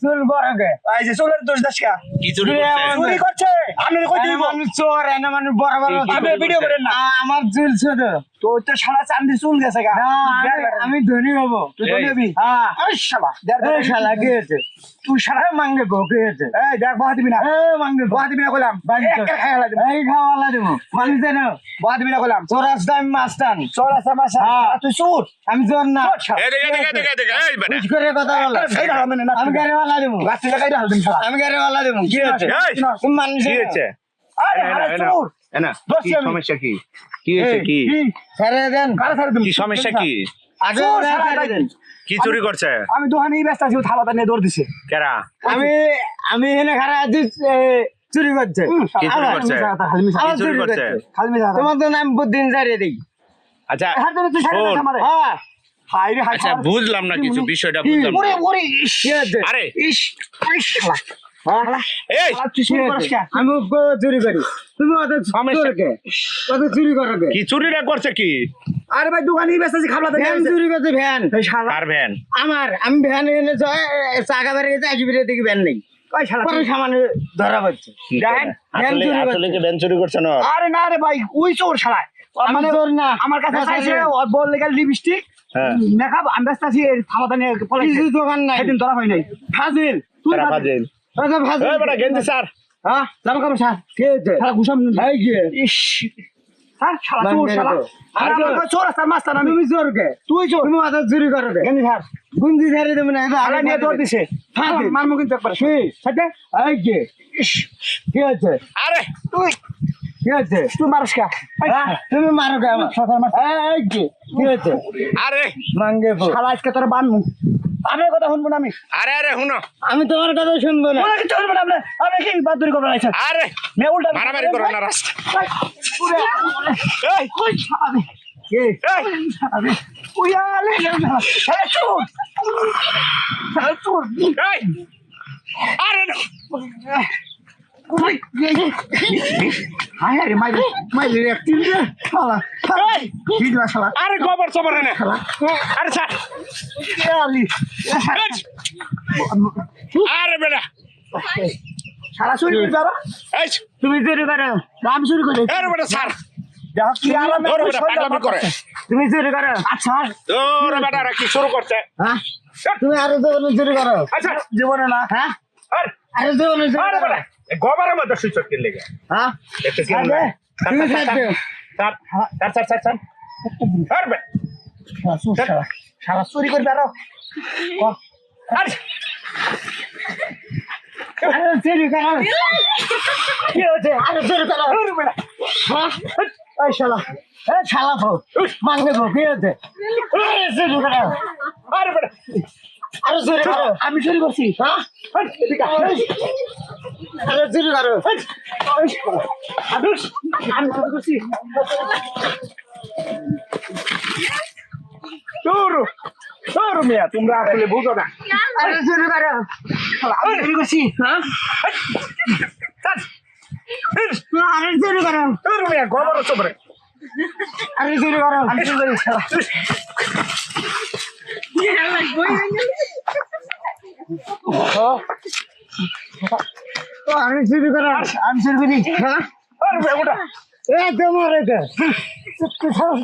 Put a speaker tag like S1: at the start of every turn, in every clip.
S1: চুল বড় কে?
S2: এই যে চুলের দোষ দাস কা?
S3: কি চুরি করছে?
S2: চুরি করছে। আপনি কই দিব?
S1: মানুষ চোর এনে মানুষ বড় বড়
S3: কি- কি
S2: আপনি ভিডিও করেন না।
S1: আমার চুল ছোট
S2: তো তো সারা চান্দি চুল গেছে গা।
S1: আমি- আমি ধনী হব।
S2: তুই। নেবি
S1: হ্যাঁ।
S2: শালা দেখ
S1: শালা
S2: তুই
S1: মাঙ্গে গো কি হয়েছে?
S2: এই দেখ বাহা দিবি না।
S1: মাঙ্গে
S2: দিবি কইলাম
S1: এই খাওয়ালা দেবো। মানুষ জানো
S2: বাহা দিবি না কইলাম
S1: তোর রাস্তা আমি মাস্তান
S2: চল আসা মাসা
S1: হ্যাঁ।
S2: তুই চুর।
S1: আমি চোর না।
S3: এই দেখে দেখে দেখে দেখে এই বেটা।
S1: বুঝ করে কথা বলো। আমি গাড়িওয়ালা দেবো।
S2: লাগাই হাল
S1: আমি গাড়িওয়ালা দেবো। কি তুমি মানুষ
S3: কি
S2: আরে আরে চুর।
S3: কি সমস্যা কি? কি হয়েছে কি?
S1: ছেড়ে দেন।
S3: কি সমস্যা কি? কি চুরি করছে?
S2: আমি ব্যস্ত আছি থালাটা নিয়ে দৌড় দিছে।
S3: কেরা?
S1: আমি আমি এখানে আছি চুরি করছে।
S3: চুরি করছে?
S1: তোমার তো নাম দিই।
S3: আচ্ছা
S1: হ্যাঁ।
S3: আচ্ছা বুঝলাম না কিছু বিষয়টা বুঝলাম আরে।
S1: আমি চুরি করি। তুমি অত
S3: সমস্যা-
S1: অত চুরি করো কি
S3: চুরিটা করছে কি?
S2: আরে ভাই দোকানেই ব্যস্ত আছি খাবলা
S1: ভ্যান চুরি করছে ভ্যান।
S2: এই
S3: ভ্যান?
S1: আমার আমি ভ্যান এনে চাকা বেড়ে গেছে আগে বেরিয়ে দেখি ভ্যান নেই। ধরা পড়ছে? ভ্যান চুরি করছে।
S3: না?
S2: আরে না রে ভাই ওই চোর মানে
S1: না।
S2: আমার কাছে চাইছে বল লেগে লিপস্টিক।
S3: হ্যাঁ।
S2: মেকআপ আমি ব্যস্ত আছি এই নিয়ে
S1: দোকান নাই।
S2: সেদিন ধরা হয় নাই। ফাজিল তুই ফাজিল।
S3: ফাজিল। গেঞ্জি স্যার
S1: হ্যাঁ?
S2: জামা কাপড় স্যার।
S1: কে
S2: শালা ঘুষাম
S1: এই কি
S2: ইস। হ্যাঁ
S1: বান
S2: চোর
S1: মেরে
S2: শালা।
S1: তো।
S2: আরে আমার চোর আছে মাস্টার আমি।
S1: তুমি চোর কে?
S2: তুই চোর।
S1: তুমি অত চুরি করো কে?
S2: গেলি স্যার।
S1: গুঞ্জি ছেড়ে দেবে না এটা
S2: আলা নিয়ে দৌড় দিছে।
S1: ফাজিল।
S2: মারমু কিন্তু একবার।
S1: কি?
S2: সাথে?
S1: এই কি
S2: ইস।
S1: কি হয়েছে
S3: আরে
S2: তুই। তুই মারস কা?
S1: হ্যাঁ? তুমি মারো কে? আমার এই, এই কি কি হয়েছে
S3: আরে।
S1: মাঙ্গে।
S2: শালা আজকে তোর বানমু। আমি কথা শুনব না আমি।
S3: আরে আরে হুনো
S1: আমি তোমার কথা শুনব না।
S2: কিছু শুনব না আপনি। আমি কি বাদুরি করব না
S3: আরে
S2: মে উল্টা
S3: মারামারি করো না রাস্তা। এই। আরে
S2: হায় রে মাইরে মাইরে রে তিন রে শালা
S3: এই
S2: হিজলা শালা।
S3: আরে গোবর সবর না।
S2: শালা
S3: আরে স্যার
S2: আলি।
S3: আরে বেটা।
S2: শালা চুরি করে যারা
S3: এই
S1: তুমি চুরি করো
S2: আমি চুরি করে।
S3: আরে বেটা স্যার ওরে বেটা করে।
S1: তুমি চুরি করো
S2: আচ্ছা
S3: ওরে বেটা কি শুরু করছে?
S1: হ্যাঁ? তুমি আরও জীবনে চুরি করো।
S3: আচ্ছা।
S2: জীবনে না।
S1: হ্যাঁ?
S3: আরে
S1: জীবনে
S3: আরে বেটা গোবরের মধ্যে সুইচ কি লেগে
S1: হ্যাঁ?
S3: দেখতে কি sir sir sir sir sir
S2: চোর করবে আরও। শালা।
S1: শালা কি হয়েছে? আরও
S2: আমি চুরি করছি।
S1: হ্যাঁ?
S2: তোর তোর মিয়া তোমরা আসলে বুঝো না। আরও আমি করছি
S1: হ্যাঁ? আরও চুরি করো
S3: তোর মিয়া গোবর সবরে
S1: আরও চুরি করো
S2: আমি চুরি করি
S1: আরও চুরি করো
S2: আমি চুরি করি।
S1: হ্যাঁ। এ তোমার এটা।
S2: তুই সাহস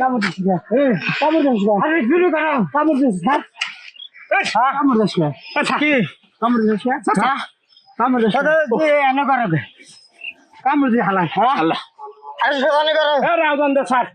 S2: কামড় কামড়
S1: চুরি করো।
S2: কামড় হ্যাঁ
S3: এই
S2: কামড়।
S3: আচ্ছা
S1: কি?
S2: কামড়।
S1: হ্যাঁ
S2: কামড়
S1: এনে
S2: দিয়ে হালাই
S1: হ্যাঁ
S3: আল্লাহ।
S1: আরও করো।
S3: আরে দে স্যার